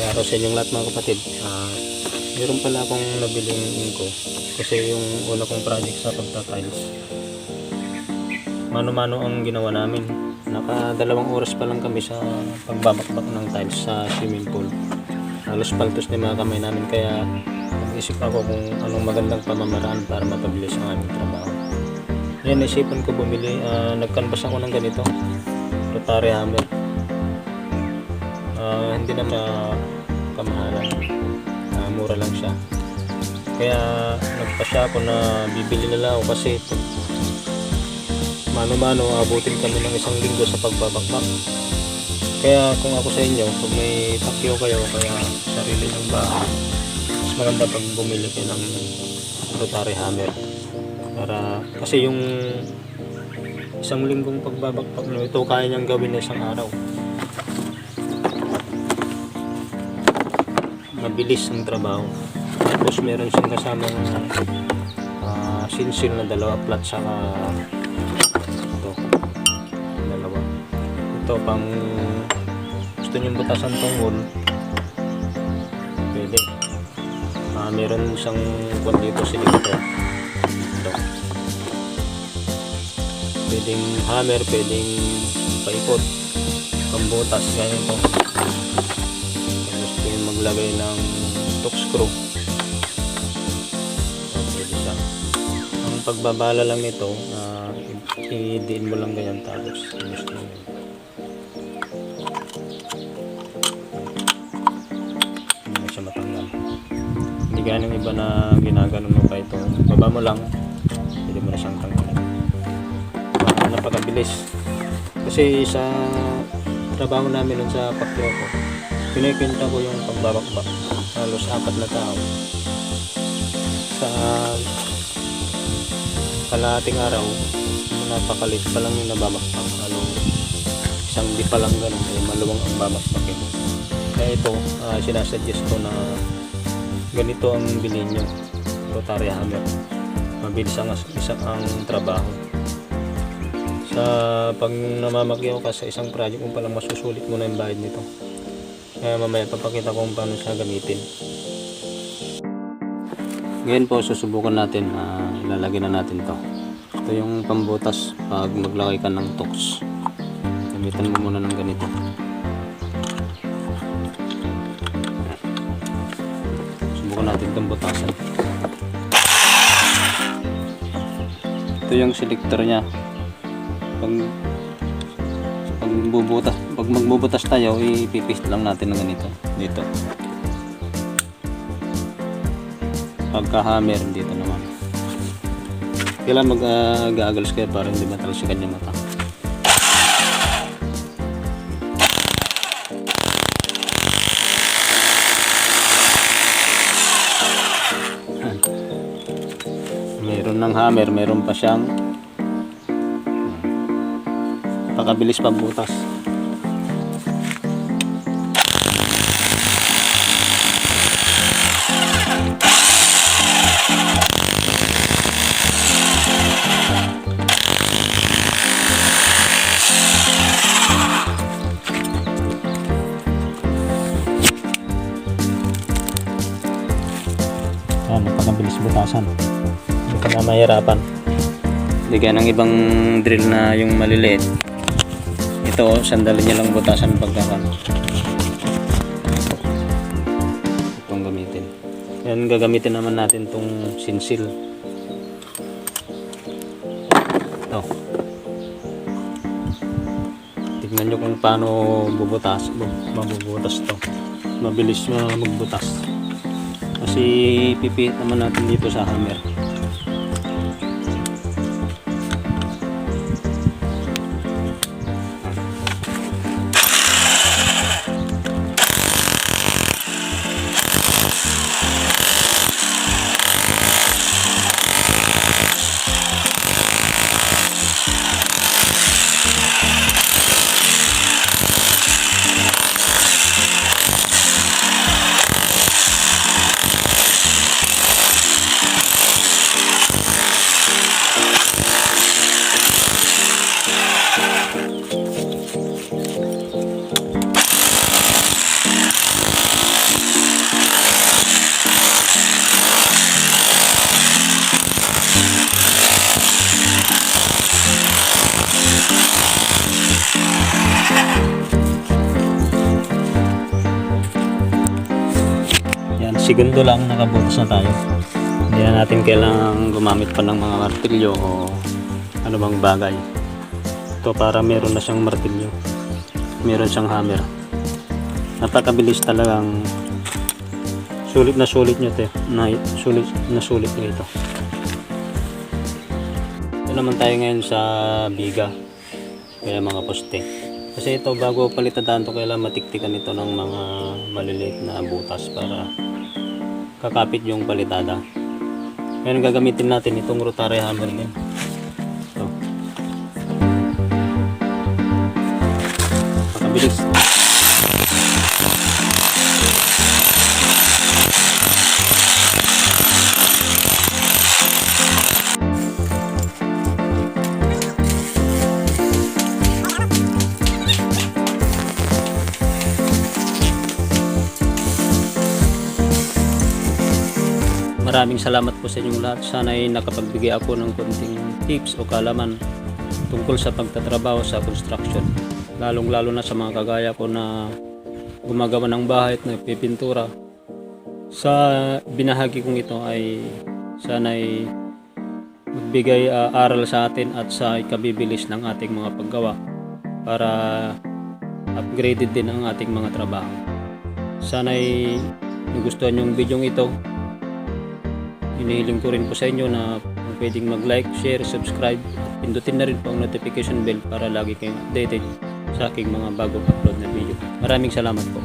Kaya araw sa inyong lahat mga kapatid. Ah, meron pala akong nabiling inko. Kasi yung una kong project sa pagtatiles. Mano-mano ang ginawa namin. Nakadalawang oras pa lang kami sa pagbabakbak ng tiles sa swimming pool. Halos paltos na mga kamay namin kaya nag-isip ako kung anong magandang pamamaraan para mapabilis ang aming trabaho. Yan, naisipan ko bumili. ah, nag-canvas ako ng ganito. Rotary hammer. Ah, hindi na ma kamahalan. Ah, mura lang siya. Kaya nagpasya ako na bibili na lang ako kasi mano-mano abutin kami ng isang linggo sa pagbabakbak. Kaya kung ako sa inyo, pag may pakyo kayo kaya sarili ng bahay, mas maganda pag bumili kayo ng rotary hammer. Para kasi yung isang linggong pagbabakbak no, ito kaya niyang gawin na isang araw. Mabilis ang trabaho. Tapos meron siyang kasamang uh, sinsil na dalawa plat saka ito. Dalawa. Ito pang gusto niyong butasan tong wool pwede. Ah, meron siyang kwan dito selector ito. Pwedeng hammer pwedeng paikot. Pambutas ganyan nyo maglagay ng torque screw siya ang pagbabala lang nito i- i-diin mo lang ganyan tapos inis mo. Hindi siya hindi gaya ng iba na ginaganon mo pa ito. Baba mo lang hindi mo na siyang tanggalin. Ah, napakabilis. Kasi sa trabaho namin nun sa pakyo ko kinikwenta ko yung pagbabakbak. Halos apat na tao. Sa kalahating araw napakalit pa lang yung nababakbak. Halos isang di pa lang ganun eh, maluwang ang babakbakin. Kaya ito ah, sinasuggest ko na ganito ang bilhin nyo. Rotary hammer. Mabilis ang, isang ang trabaho. Sa pag namamagyaw ka sa isang project kung palang masusulit mo na yung bayad nito kaya mamaya papakita ko kung paano siya gamitin. Ngayon po susubukan natin na ilalagay na natin to. Ito yung pambutas pag maglagay ka ng tox gamitan mo muna ng ganito. Subukan natin itong butasan. Ito yung selector nya pag pag bubutas pag magbubutas tayo ipipist lang natin ng ganito. Dito. Pagka hammer dito naman. Kailan mag uh, gaagals kayo para hindi matalsikan yung mata? Meron ng hammer meron pa siyang Pakabilis pagbutas. Yan, napakabilis butasan. Hindi na mahirapan. Kaya ng ibang drill na yung maliliit. Ito, sandali niya lang butasan pagkakan. Itong gamitin. Yan, gagamitin naman natin tong sinsil. Ito. Tignan nyo kung paano bubutas, bu- mabubutas to. Mabilis na magbutas. Kasi pipi naman natin dito sa hammer. Segundo lang nakabutas na tayo. Hindi na natin kailangang gumamit pa ng mga martilyo o ano bang bagay. Ito para meron na siyang martilyo. Meron siyang hammer. Napakabilis talagang sulit na sulit nyo te. Na, sulit na sulit nyo ito. Ito naman tayo ngayon sa biga. Kaya mga poste. Kasi ito bago palitan to kailangan matiktikan ito ng mga maliliit na butas para kakapit yung palitada. Ngayon gagamitin natin itong rotary hammer din. Ito. Maraming salamat po sa inyong lahat. Sana ay nakapagbigay ako ng konting tips o kalaman tungkol sa pagtatrabaho sa construction. Lalong-lalo na sa mga kagaya ko na gumagawa ng bahay at nagpipintura. Sa binahagi kong ito ay sana ay magbigay ah, aral sa atin at sa ikabibilis ng ating mga paggawa para upgraded din ang ating mga trabaho. Sana ay nagustuhan yung video ito hinihiling ko rin po sa inyo na pwedeng mag-like, share, subscribe at pindutin na rin po ang notification bell para lagi kayong updated sa aking mga bagong upload na video. Maraming salamat po.